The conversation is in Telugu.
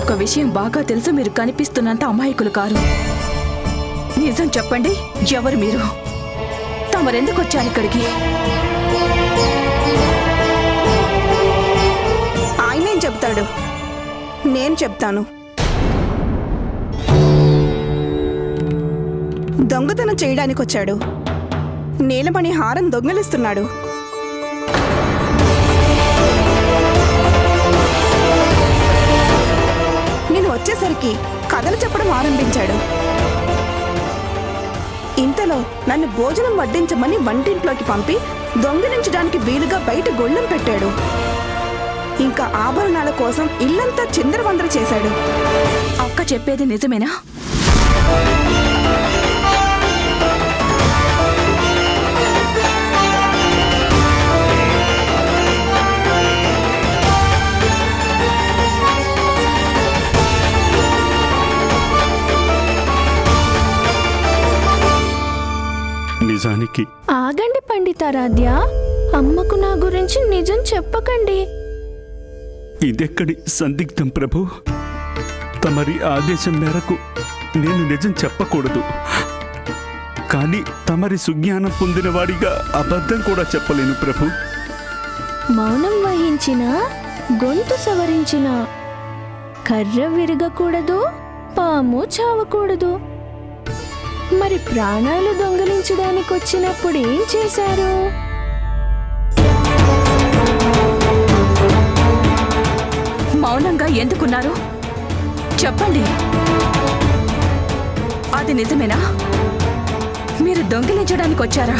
ఒక విషయం బాగా తెలుసు మీరు కనిపిస్తున్నంత అమాయకులు కారు. నిజం చెప్పండి ఎవరు మీరు? తమరెందుకు వచ్చారు ఇక్కడికి? ఆయనేం చెప్తాడు? నేను చెప్తాను. దొంగతనం చేయడానికి వచ్చాడు నీలమణి హారం దొంగలిస్తున్నాడు. వచ్చేసరికి కథలు చెప్పడం ఆరంభించాడు. ఇంతలో నన్ను భోజనం వడ్డించమని వంటింట్లోకి పంపి దొంగిలించడానికి వీలుగా బయట గొళ్ళెం పెట్టాడు. ఇంకా ఆభరణాల కోసం ఇల్లంతా చిందరవందర చేశాడు. అక్క చెప్పేది నిజమేనా? నిజానికి ఆగండి పండితారాధ్య అమ్మకు నా గురించి నిజం చెప్పకండి. ఇదెక్కడి సందిగ్ధం ప్రభు? తమరి ఆదేశం మేరకు నేను నిజం చెప్పకూడదు. కానీ తమరి సుజ్ఞానం పొందినవాడిగా అబద్ధం కూడా చెప్పలేను ప్రభు. మౌనం వహించిన గొంతు సవరించిన కర్ర విరగకూడదు పాము చావకూడదు. మరి ప్రాణాలు దొంగలించడానికి వచ్చినప్పుడు ఏం చేశారు? మౌనంగా ఎందుకున్నారు? చెప్పండి. అది నిజమేనా? మీరు దొంగిలించడానికి వచ్చారా